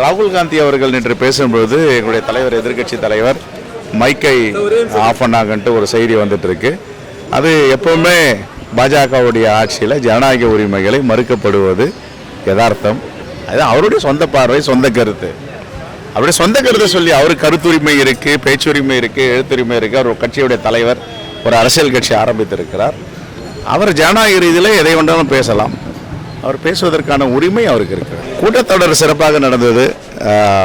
ராகுல் காந்தி அவர்கள் நேற்று பேசும்போது எங்களுடைய தலைவர் எதிர்க்கட்சி தலைவர் மைக்கை ஆஃப் பண்ணாங்கன்ட்டு ஒரு செய்தி வந்துட்டு இருக்கு அது எப்பவுமே பாஜகவுடைய ஆட்சியில் ஜனநாயக உரிமைகளை மறுக்கப்படுவது யதார்த்தம். அது அவருடைய சொந்த பார்வை சொந்த கருத்து. அவருடைய சொந்த கருத்தை சொல்லி அவர் கருத்துரிமை இருக்கு பேச்சுரிமை இருக்கு எழுத்துரிமை இருக்கு. அவர் கட்சியுடைய தலைவர் ஒரு அரசியல் கட்சி ஆரம்பித்திருக்கிறார். அவர் ஜனநாயக ரீதியில் எதை வேண்டாலும் பேசலாம். அவர் பேசுவதற்கான உரிமை அவருக்கு இருக்கிறது கூட்டத்தொடர் சிறப்பாக நடந்தது.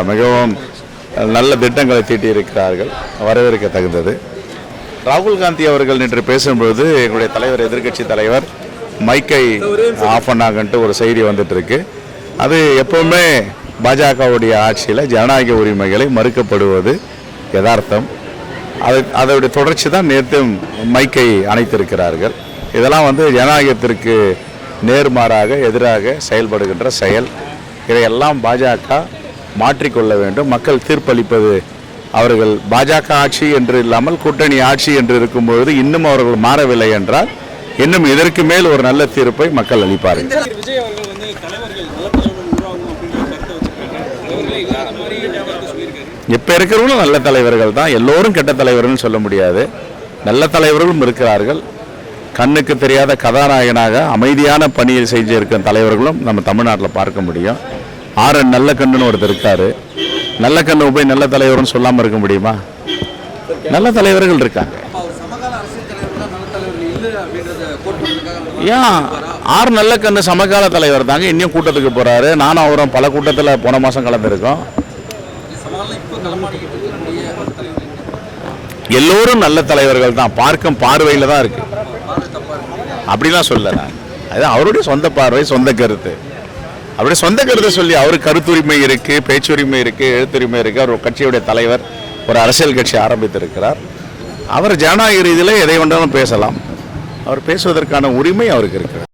மிகவும் நல்ல திட்டங்களை தீட்டியிருக்கிறார்கள். வரவேற்க தகுந்தது. ராகுல் காந்தி அவர்கள் நேற்று பேசும்பொழுது எங்களுடைய தலைவர் எதிர்க்கட்சி தலைவர் மைக்கை ஆஃப் பண்ணாங்கன்ட்டு ஒரு செய்தி வந்துட்டு இருக்கு அது எப்பவுமே பாஜகவுடைய ஆட்சியில் ஜனநாயக உரிமைகளை மறுக்கப்படுவது யதார்த்தம். அது அதோடைய தொடர்ச்சி தான் நேற்று மைக்கை அணைத்திருக்கிறார்கள். இதெல்லாம் வந்து ஜனநாயகத்திற்கு நேர்மாறாக எதிராக செயல்படுகின்ற செயல். இதையெல்லாம் பாஜக மாற்றிக்கொள்ள வேண்டும். மக்கள் தீர்ப்பளிப்பது அவர்கள் பாஜக ஆட்சி என்று இல்லாமல் கூட்டணி ஆட்சி என்று இருக்கும்பொழுது இன்னும் அவர்கள் மாறவில்லை என்றால் இன்னும் இதற்கு மேல் ஒரு நல்ல தீர்ப்பை மக்கள் அளிப்பார்கள். தலைவர்கள் தலைவர்கள் இப்போ இருக்கிறவங்களும் நல்ல தலைவர்கள் தான். எல்லோரும் கெட்ட தலைவர்கள்னு சொல்ல முடியாது. நல்ல தலைவர்களும் இருக்கிறார்கள். கண்ணுக்கு தெரியாத கதாநாயகனாக அமைதியான பணியை செஞ்சிருக்கிற தலைவர்களும் நம்ம தமிழ்நாட்டில் பார்க்க முடியும். ஆர் என் நல்ல கண்ணுன்னு ஒருத்தர் இருக்காரு. நல்ல கண்ணு போய் நல்ல தலைவர்னு சொல்லாமல் இருக்க முடியுமா? நல்ல தலைவர்கள் இருக்காங்க. ஏன்? ஆர் நல்ல கண்ணு சமகால தலைவர் தாங்க. இன்னும் கூட்டத்துக்கு போறாரு. நானும் அவரும் பல கூட்டத்தில் போன மாதம் கலந்துருக்கோம். எல்லோரும் நல்ல தலைவர்கள் தான். பார்க்கும் பார்வையில் தான் இருக்குது இருக்கு. அப்படிலாம் சொல்லலை நான். அது அவருடைய சொந்த பார்வை சொந்த கருத்து. அவருடைய சொந்த கருத்தை சொல்லி அவர் கருத்துரிமை இருக்குது பேச்சுரிமை இருக்குது எழுத்துரிமை இருக்குது அவர் கட்சியுடைய தலைவர் ஒரு அரசியல் கட்சி ஆரம்பித்திருக்கிறார். அவர் ஜனநாயக ரீதியில் எதை வேண்டாலும் பேசலாம். அவர் பேசுவதற்கான உரிமை அவருக்கு இருக்கிறது.